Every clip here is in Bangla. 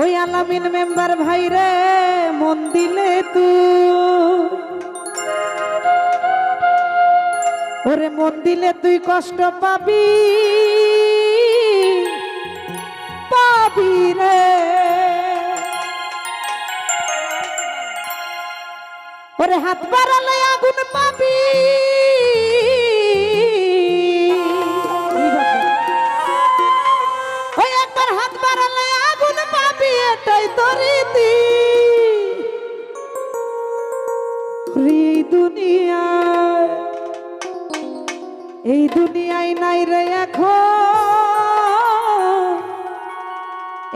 ওই আলামিন মেম্বার ভাই রে, মন দিলে তু। ওরে মন দিলে তুই কষ্ট পাবি পাবি রে। ওরে হাত বাড়ালে আগুন পাবি। এটাই রীতি এই দুনিয়ায় এই দুনিয়ায় নাই রে এখন।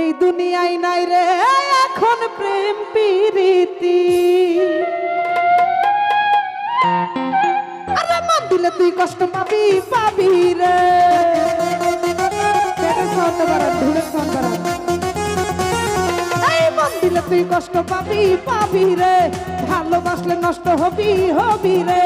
এই দুনিয়ায় নাই রে এখন প্রেম প্রীতি। আরে মন দিলে তুই কষ্ট পাবি পাবি রে। পেটের সাউন্ড দিলে তুই কষ্ট পাবি পাবি রে। ভালোবাসলে নষ্ট হবি হবি রে।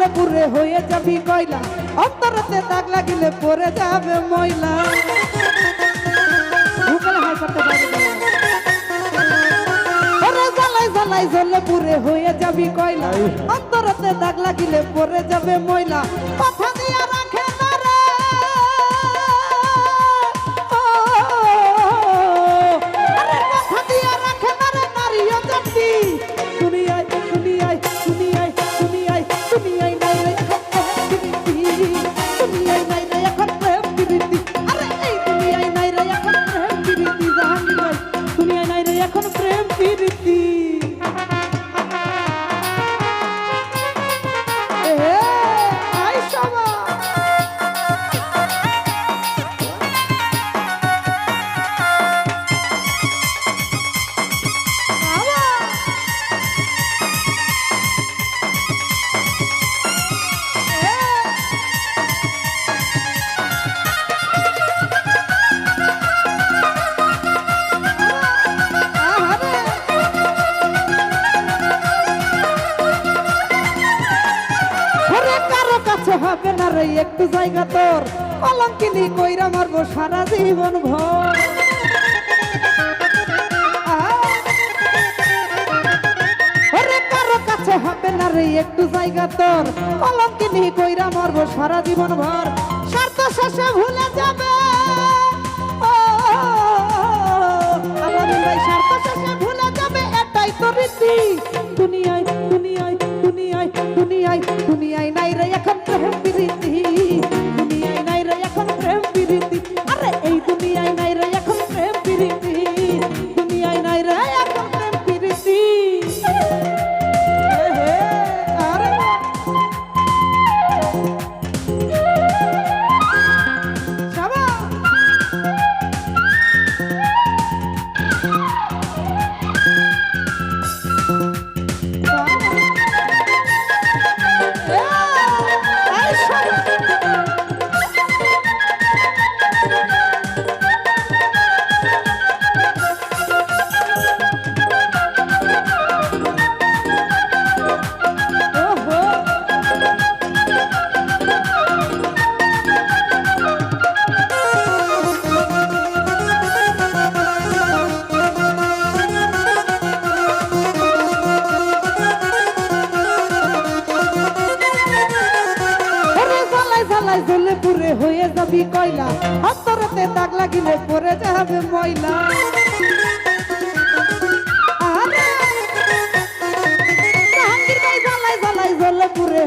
জ্বলে পুরে হয়ে যাবি কয়লা? অন্তরতে দাগ লাগিলে পরে যাবে ময়লা। পুরে হয়ে যাবি কয়লা। অন্তরতে দাগ লাগিলে পরে যাবে ময়লা। কথা দিয়া একটু জায়গা তোর। কলঙ্কিনি কইরা সারা জীবন ভর। হবে না রে একটু জায়গা তোর। কইরা মারবো সারা জীবন ভর। শেষে শেষে ভুলে যাবে দুনিয়ায় দুনিয়ায় দুনিয়ায় দুনিয়ায় দুনিয়ায় নাই রে যাবি কয়লা অন্তরতে দাগ লাগিলে পরে যাবে ময়লা।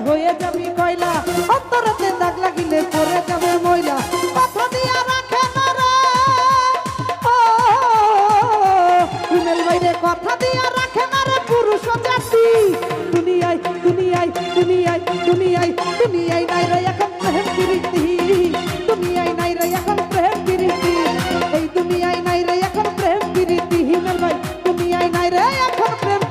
হয়ে যাবি কয়লা। অন্তরতে দাগ লাগিলে পরে যাবে ময়লা। এখন প্রেম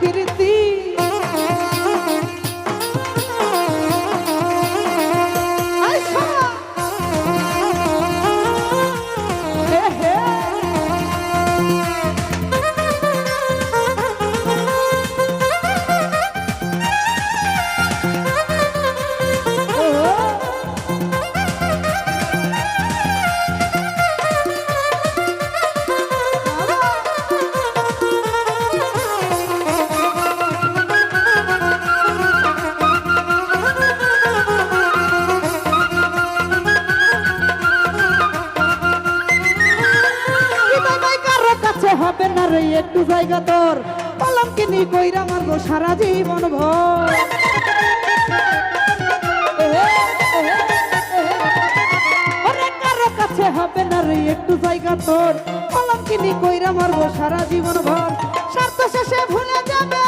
হবে না রে একটু জায়গা তোর। কলম কিনি কইরা মারবো সারা জীবন ভর? হবে না রে একটু জায়গা তোর। কলম কিনি কইরা মারবো সারা জীবন ভর? স্বার্থ শেষে ভুলে যাবে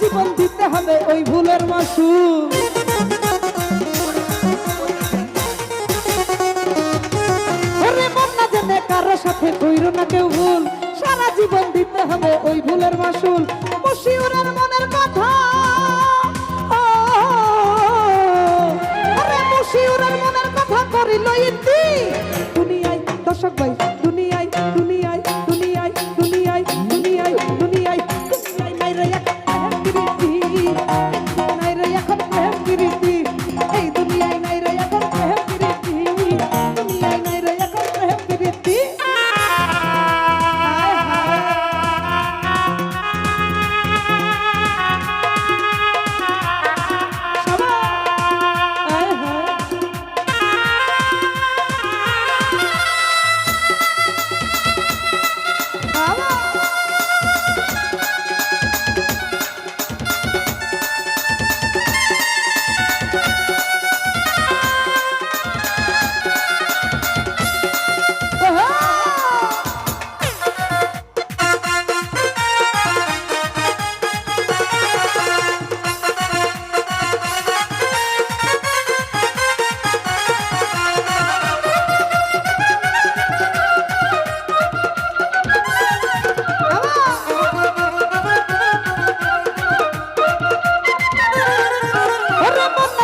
জীবন দিতে হবে ওই ভুলের জেনে কারও সাথে কইরো না কেউ ভুল। সারা জীবন দিতে হবে ওই ভুলের মাসুল। মুশিউরের মনের কথা। মনের কথা দুনিয়ায় দর্শক ভাই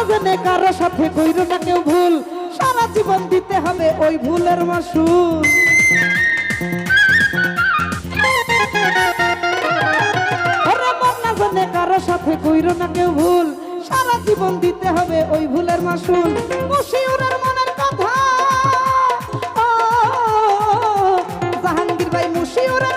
জেনে কারও সাথে কইরো না কেউ ভুল। সারা জীবন দিতে হবে ওই ভুলের মাসুল। কারও সাথে কইরো না কেউ ভুল। সারা জীবন দিতে হবে ওই ভুলের মাসুল। মুশিউরের মনের কথা। জাহাঙ্গীর ভাই, মুশিউরের